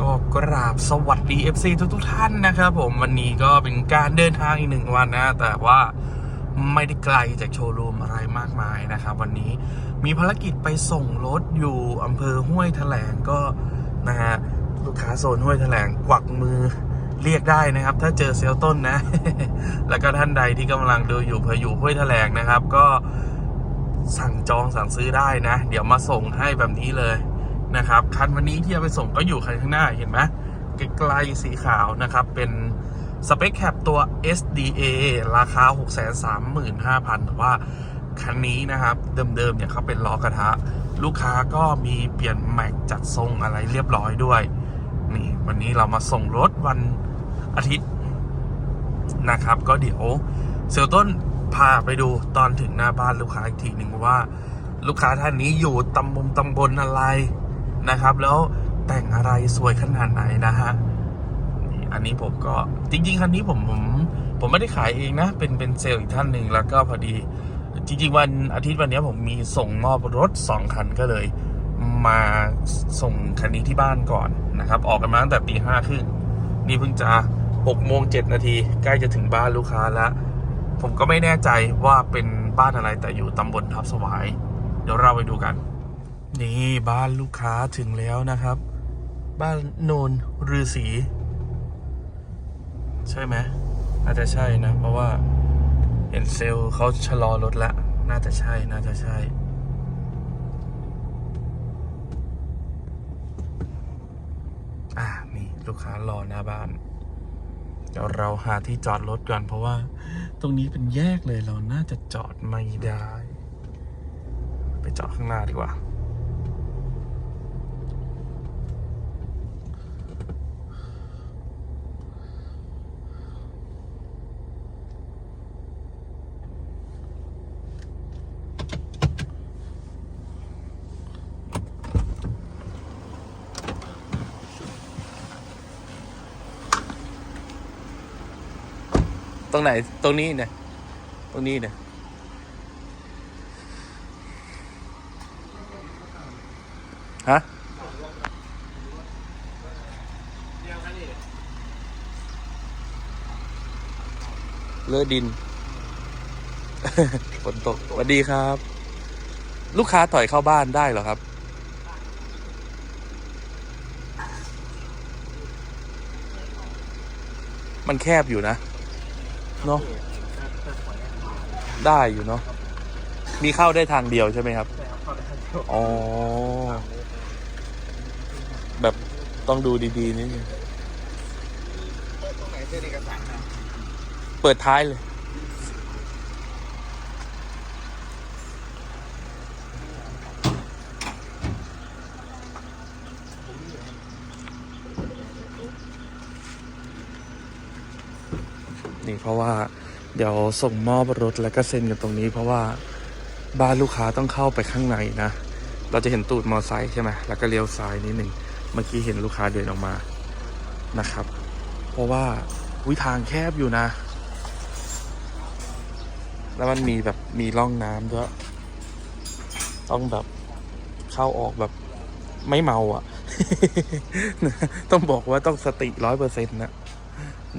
ก็กราบสวัสดี FC ทุกทุกท่านนะครับผมวันนี้ก็เป็นการเดินทางอีกหนึ่งวันนะ แต่ว่าไม่ได้ไกลจากโชว์รูมอะไรมากมายนะครับ วันนี้มีภารกิจไปส่งรถอยู่อำเภอห้วยแถลงก็นะฮะลูกค้าโซนห้วยแถลงกวักมือเรียกได้นะครับ ถ้าเจอเซลต้นนะ แล้วก็ท่านใดที่กำลังดูอยู่เผื่ออยู่ห้วยแถลงนะครับ ก็สั่งจองสั่งซื้อได้นะ เดี๋ยวมาส่งให้แบบนี้เลย นะครับคันวันนี้ที่จะไปส่งก็อยู่คันข้างหน้าเห็นไหมไกลๆสีขาวนะครับ เป็นสเปคแคปตัว SDA ราคา 635,000แต่ว่าคันนี้นะครับ เดิมๆเนี่ยเขาเป็นล้อกระทะ ลูกค้าก็มีเปลี่ยนแม็กจัดทรงอะไรเรียบร้อยด้วย นี่วันนี้เรามาส่งรถวันอาทิตย์นะครับ ก็เดี๋ยวเซลต้นพาไปดูตอนถึงหน้าบ้านลูกค้าอีกทีหนึ่งว่า ลูกค้าท่านนี้อยู่ตำบลตำบลอะไร นะครับ แล้วแต่งอะไรสวยขนาดไหนนะฮะนี่อันนี้ผมก็จริง ๆ คันนี้ผมผมผมไม่ได้ขายเองนะ เป็นเป็นเซลล์อีกท่านหนึ่งแล้วก็พอดี จริง ๆ วันอาทิตย์วันนี้ผมมีส่งมอบรถสองคันก็เลย มาส่งคันนี้ที่บ้านก่อนนะครับ ออกกันมาตั้งแต่ตีห้าครึ่งนี่เพิ่งจะหกโมงเจ็ดนาทีใกล้จะถึงบ้านลูกค้าแล้ว ผมก็ไม่แน่ใจว่าเป็นบ้านอะไรแต่อยู่ตำบลทับสวาย เดี๋ยวเราไปดูกัน นี่บ้านลูกค้าถึงแล้วนะครับ บ้านโนนฤาษีใช่ไหมน่าจะใช่นะ เพราะว่าเห็นเซลล์เขาชะลอรถแล้วน่าจะใช่ น่าจะใช่ อ่านี่ลูกค้ารอหน้าบ้าน เดี๋ยวเราหาที่จอดรถก่อนเพราะว่า ตรงนี้เป็นแยกเลยเราน่าจะจอดไม่ได้ ไปจอดข้างหน้าดีกว่า ตรงไหน ตรงนี้เนี่ย ตรงนี้เนี่ย ฮะ เลอะดิน ฝนตกสวัสดีครับ ลูกค้าถอยเข้าบ้านได้เหรอครับมันแคบอยู่นะ เนาะได้อยู่เนาะมีเข้าได้ทางเดียวใช่ไหมครับอ๋อ แบบต้องดูดีๆนิดนึงตรงไหนเซ็นเอกสารนะเปิดท้ายเลย นี่เพราะว่าเดี๋ยวส่งมอบรถแล้วก็เซ็นกันตรงนี้ เพราะว่าบ้านลูกค้าต้องเข้าไปข้างในนะ เราจะเห็นตูดมอไซค์ใช่ไหมแล้วก็เลี้ยวซ้ายนิดหนึ่งเมื่อกี้เห็นลูกค้าเดินออกมานะครับ เพราะว่าวิทางแคบอยู่นะ แล้วมันมีแบบมีร่องน้ำด้วยต้องแบบเข้าออกแบบไม่เมาอะ ต้องบอกว่าต้องสติร้อยเปอร์เซ็นต์นะ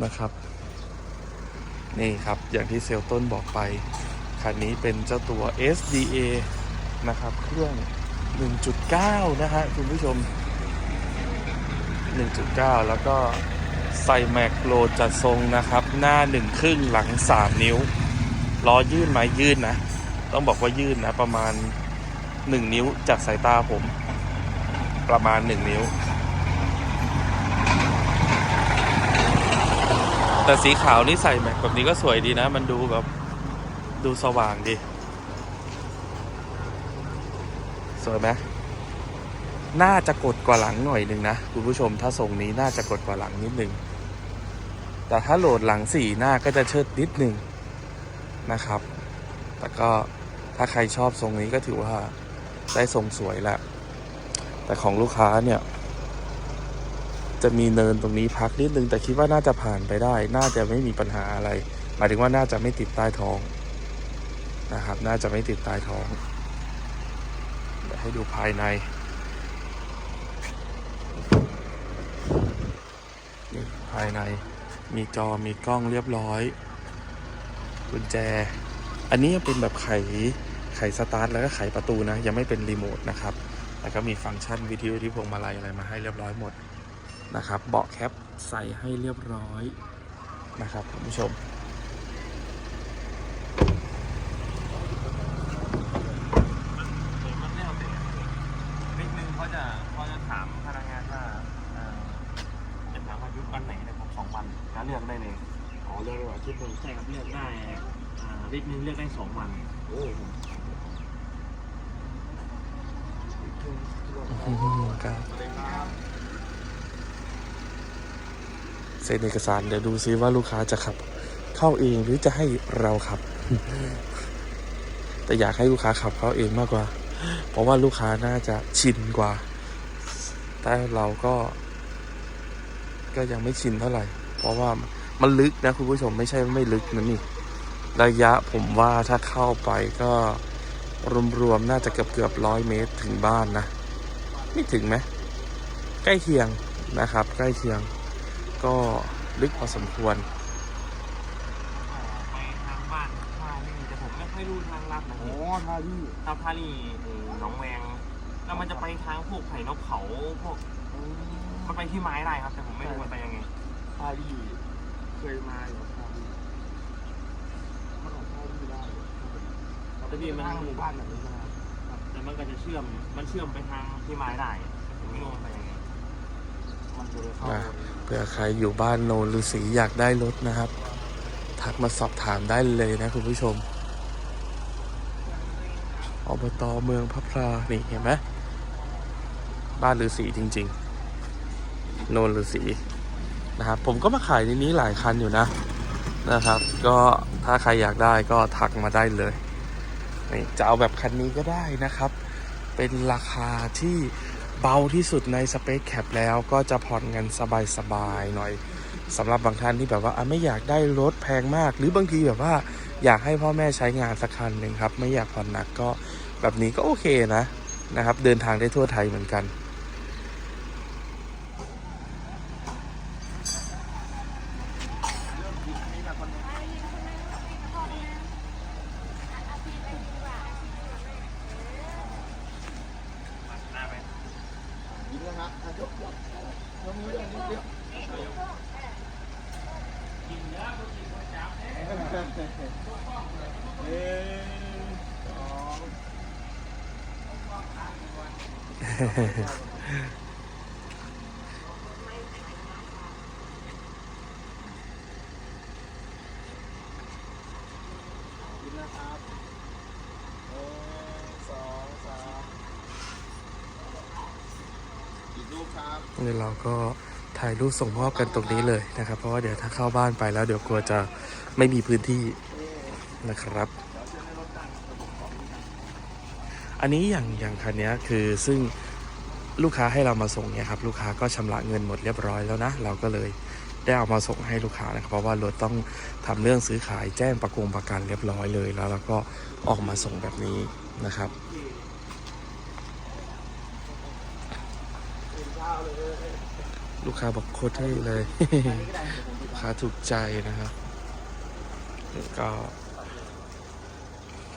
นะครับ นี่ครับ อย่างที่เซลต้นบอกไป คันนี้เป็นเจ้าตัว SDA นะครับ เครื่อง 1.9 นะฮะคุณผู้ชม 1.9 แล้วก็ใส่แมกโลจัดทรงนะครับ หน้า1ครึ่งหลัง 3 นิ้วล้อยื่นไหมยื่นนะ ต้องบอกว่ายื่นนะ ประมาณ 1 นิ้วจากสายตาผม ประมาณ 1 นิ้ว แต่สีขาวนี่ใส่แม็กแบบนี้ก็สวยดีนะ มันดูแบบดูสว่างดี สวยไหมน่าจะกดกว่าหลังหน่อยหนึ่งนะคุณผู้ชมถ้าทรงนี้น่าจะกดกว่าหลังนิดนึงแต่ถ้าโหลดหลังสี่หน้าก็จะเชิดนิดนึงนะครับ แต่ก็ถ้าใครชอบทรงนี้ก็ถือว่าได้ทรงสวยแล้ว แต่ของลูกค้าเนี่ย จะมีเนินตรงนี้พักนิดนึง แต่คิดว่าน่าจะผ่านไปได้ น่าจะไม่มีปัญหาอะไร หมายถึงว่าน่าจะไม่ติดใต้ท้องนะครับ น่าจะไม่ติดใต้ท้องให้ดูภายในภายในมีจอมีกล้องเรียบร้อยกุญแจ อันนี้เป็นแบบไขไขสตาร์ทแล้วก็ไขประตูนะ ยังไม่เป็นรีโมทนะครับ แล้วก็มีฟังก์ชันวิทยุที่พวงมาลัยอะไรมาให้เรียบร้อยหมด นะครับ เบาะแคปใส่ให้เรียบร้อยนะครับคุณผู้ชม มันไม่เอาเตะนิดนึงเขาจะเขาจะถามพนักงานว่าเอ่อจะถามว่ายุควันไหนนะครับสองวันแล้วเลือกได้เลยอ๋อเรื่องระหว่างชุดหนึ่งใช่ครับเลือกได้อ่าวิกนึงเลือกได้สองวันโอ้อืมครับ สวัสดีครับ เซ็นเอกสารเดี๋ยวดูซิว่าลูกค้าจะขับ เข้าเองหรือจะให้เราขับ แต่อยากให้ลูกค้าขับเข้าเองมากกว่า เพราะว่าลูกค้าน่าจะชินกว่า แต่เราก็ ก็ยังไม่ชินเท่าไหร่ เพราะว่ามันลึกนะคุณผู้ชมไม่ใช่ว่าไม่ลึกนะนี่ ระยะผมว่าถ้าเข้าไปก็รวมๆน่าจะเกือบเกือบร้อยเมตรถึงบ้านนะ ไม่ถึงไหมใกล้เคียงนะครับ ใกล้เคียง ก็ลึกพอสมควรไปทางบ้านท่าลี่แต่ผมไม่ค่อยรู้ทางลัดนะอ๋อท่าที่ถ้าท่าลี่เอ่อหนองแวงแล้วมันจะไปทางพวกไผ่นกเขาพวกมันไปที่ไม้ได้ครับ แต่ผมไม่รู้ว่าไปยังไงท่าที่เคยมาอยู่ท่าที่มันออกท่าที่ได้แต่นี่มันทางหมู่บ้านแบบนี้นะครับแต่มันก็จะเชื่อมมันเชื่อมไปทางที่ไม้ได้ผมไม่รู้ว่าไปยัง นะเผื่อใครอยู่บ้านโนนฤาษีอยากได้รถนะครับ ทักมาสอบถามได้เลยนะคุณผู้ชมอบตเมืองพับพลานี่เห็นไหมบ้านฤาษีจริง ๆ โนนฤาษีนะครับผมก็มาขายในนี้หลายคันอยู่นะนะครับ ก็ถ้าใครอยากได้ก็ทักมาได้เลยนี่จะเอาแบบคันนี้ก็ได้นะครับ เป็นราคาที่ เบาที่สุดในสเปคแคปแล้วก็จะผ่อนเงินสบายๆหน่อยสำหรับบางท่านที่แบบว่าไม่อยากได้รถแพงมาก หรือบางทีแบบว่าอยากให้พ่อแม่ใช้งานสักคันหนึ่งครับ ไม่อยากผ่อนหนักก็แบบนี้ก็โอเคนะนะครับ เดินทางได้ทั่วไทยเหมือนกัน ยิ้มนะครับอะยกยกยกมือด้วยยกยกเอ๊ะสองยิ้มนะครับหนึ่งสองสามอีกรูปครับ เดี๋ยวเราก็ถ่ายรูปส่งมอบกันตรงนี้เลยนะครับ เพราะว่าเดี๋ยวถ้าเข้าบ้านไปแล้วเดี๋ยวกลัวจะไม่มีพื้นที่นะครับ อันนี้อย่างอย่างคันนี้คือซึ่ง ลูกค้าให้เรามาส่งเนี่ยครับลูกค้าก็ชำระเงินหมดเรียบร้อยแล้วนะ เราก็เลยได้เอามาส่งให้ลูกค้านะครับเพราะว่ารถต้องทำเรื่องซื้อขายแจ้งประกงประกันเรียบร้อยเลยแล้วเราก็ออกมาส่งแบบนี้นะครับลูกค้าบอกโคตรเท่เลยลูกค้าถูกใจนะครับก็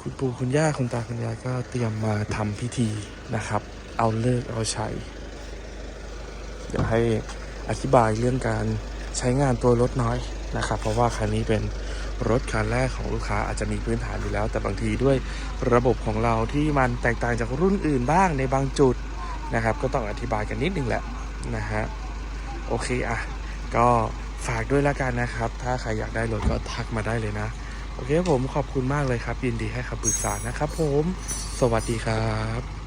คุณปู่คุณย่าคุณตาคุณยายก็เตรียมมาทำพิธีนะครับ เอาเลิกเอาใชัยเดี๋ยวให้อธิบายเรื่องการใช้งานตัวรถน้อยนะครับ เพราะว่าคันนี้เป็นรถคันแรกของลูกค้าอาจจะมีพื้นฐานอยู่แล้ว แต่บางทีด้วยระบบของเราที่มันแตกต่างจากรุ่นอื่นบ้างในบางจุดนะครับ ก็ต้องอธิบายกันนิดนึงแหละนะฮะโอเคอะก็ฝากด้วยล้วกันนะครับ ถ้าใครอยากได้รถก็ทักมาได้เลยนะ โอเคผมขอบคุณมากเลยครับ ยินดีให้คำปรึกษานะครับผม สวัสดีครับ